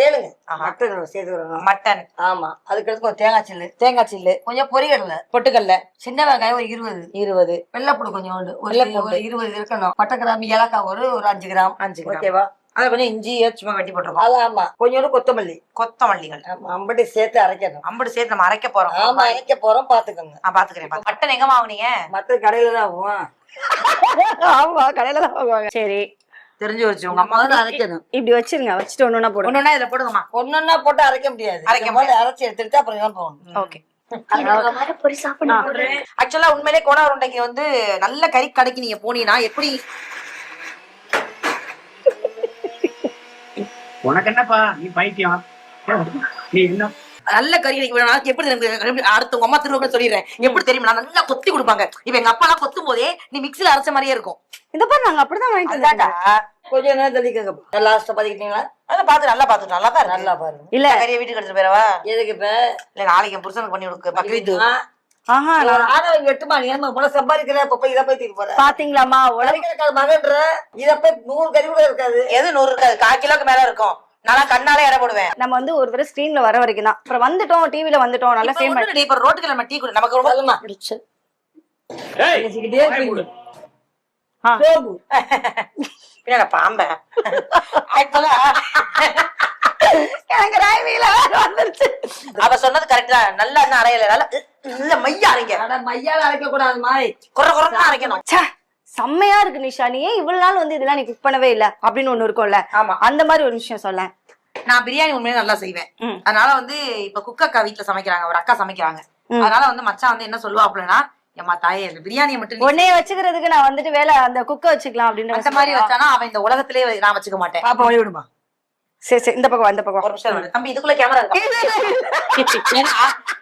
கேளுங்க. மட்டன் சேர்த்துக்கிறோம் மட்டன். ஆமா. அதுக்கடுத்து கொஞ்சம் தேங்காய் சில்லு. தேங்காய் சில்லு. கொஞ்சம் பொரியல்ல. பொட்டுக்கல்ல. சின்ன வெங்காயம் ஒரு இருபது. இருபது. வெள்ளைப்பூடு கொஞ்சம் வெள்ளைப்பூண்டு. ஒரு இருபது இருக்கணும். பட்டை கிராம் ஏலக்காய் ஒரு ஒரு அஞ்சு கிராம். அஞ்சு. ஓகேவா? அதை கொஞ்சம் இஞ்சி சும்மா வெட்டி போட்டிருக்கோம் அது ஆமா. கொஞ்சோண்டு கொத்தமல்லி. கொத்தமல்லிகள். அம்பட்டி சேர்த்து அரைக்கணும். அம்புட்டு சேர்த்து நம்ம அரைக்க போறோம். ஆமா அரைக்க போறோம். பாத்துக்கோங்க. நான் பாத்துக்கிறேன் பாத்து- மட்டன் எங்க வாங்குனீங்க? மற்ற கடையில தான் ஆகும் ஆமா கடையில தான் வாங்குவாங்க. சரி. தெரிஞ்சு வச்சு உங்க அம்மா முதல்ல அரைக்கணும் இப்படி வச்சிருங்க வச்சுட்டு ஒண்ணுனா போடுங்க. ஒண்ணுன்னா இதுல போடுங்கம்மா. ஒன்னொன்னா போட்டு அரைக்க முடியாது. அரைக்க மாதிரி அரைச்சி எடுத்துட்டு அப்புறம் தான் போகணும் ஓகே. ஆக்சுவலா உண்மையிலே கோணா உருண்டைக்கு வந்து நல்ல கறி கடைக்கு நீங்க போனீங்கன்னா எப்படி? உனக்கு என்னப்பா? நீ பைத்தியம். நீ என்ன? நல்ல கறி வேணும்னா எப்படி எனக்கு அடுத்த உங்க அம்மா திரும்ப சொல்லிடுறேன். எப்படி தெரியுமா? நல்லா கொத்தி கொடுப்பாங்க. இப்ப எங்க அப்பா எல்லாம் கொத்தும் போதே நீ மிக்ஸில அரைச்ச மாதிரியே இருக்கும். இந்த பாரு நாங்க அப்படிதான் வாங்கிட்டு. கொஞ்ச நேரம் தள்ளிக்கங்க. லாஸ்ட் பாத்துக்கிட்டீங்களா அதை பார்த்து நல்லா பார்த்து நல்லா தான் நல்லா நல்லா பாருங்க. இல்ல. கறியை வீட்டுக்கு எடுத்துட்டு போயிடவா? எதுக்கு இப்ப? இல்ல நாளைக்கு என் புருஷனுக்கு பண்ணி கொடுக்க. பக்ரீத்து ஆஹா ஆடவங்க எட்டுமா? நீ என்ன போல சம்பாதிக்கிற? இப்ப போய் இதை போய் தூக்கி போற. பாத்தீங்களாமா உலக உலகிற மகன்ற. இத போய் நூறு கறி கூட இருக்காது. எது நூறு இருக்காது? கால் கிலோக்கு மேல இருக்கும். நான் கண்ணாலே எடை போடுவேன். நம்ம வந்து ஒரு தடவை ஸ்கிரீன்ல வர வரைக்கும் தான் அப்புறம் வந்துட்டோம் டிவில வந்துட்டோம் நல்லா இப்ப ஃபேம் ஒண்ணும் இல்லடி, இப்ப ரோட்டுக்கு நம்ம டீ குடி. நமக்கு ரொம்ப பாம்ப ஆக்சுவலா எனக்கு வந்துருச்சு அவ சொன்னது கரெக்ட் தான் நல்லா இன்னும் அரையல நல்லா இல்ல மைய அரைங்க அட, மையால அரைக்க கூடாது மாதிரி குறை குறைன்னு அரைக்கணும் செம்மையா இருக்கு நிஷா நீ ஏன் இவ்வளவு நாள் வந்து இதெல்லாம் நீ குக் பண்ணவே இல்ல அப்படின்னு ஒண்ணு இருக்கும்ல ஆமா அந்த மாதிரி ஒரு விஷயம் சொல்ல நான் பிரியாணி உண்மையிலே நல்லா செய்வேன். அதனால வந்து இப்ப குக் அக்கா வீட்டுல சமைக்கிறாங்க ஒரு அக்கா சமைக்கிறாங்க. அதனால வந்து மச்சான் வந்து என்ன சொல்லுவா எம்மா தாயே இந்த பிரியாணியை மட்டும் உன்னைய வச்சுக்கிறதுக்கு நான் வந்துட்டு வேலை அந்த குக்க வச்சுக்கலாம் அப்படின்னு அந்த மாதிரி வச்சானா அவன் இந்த உலகத்திலே நான் வச்சுக்க மாட்டேன். பாப்பா வழி விடுமா? சரி சரி இந்த பக்கம் இந்த பக்கம் ஒரு நிமிஷம். தம்பி இதுக்குள்ள கேமரா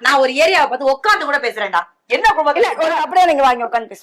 நான் ஒரு ஏரியாவை பார்த்து உட்காந்து கூட பேசுறேன்டா. என்ன அப்படியே நீங்க வாங்கி உட்காந்து பேசுவோம்.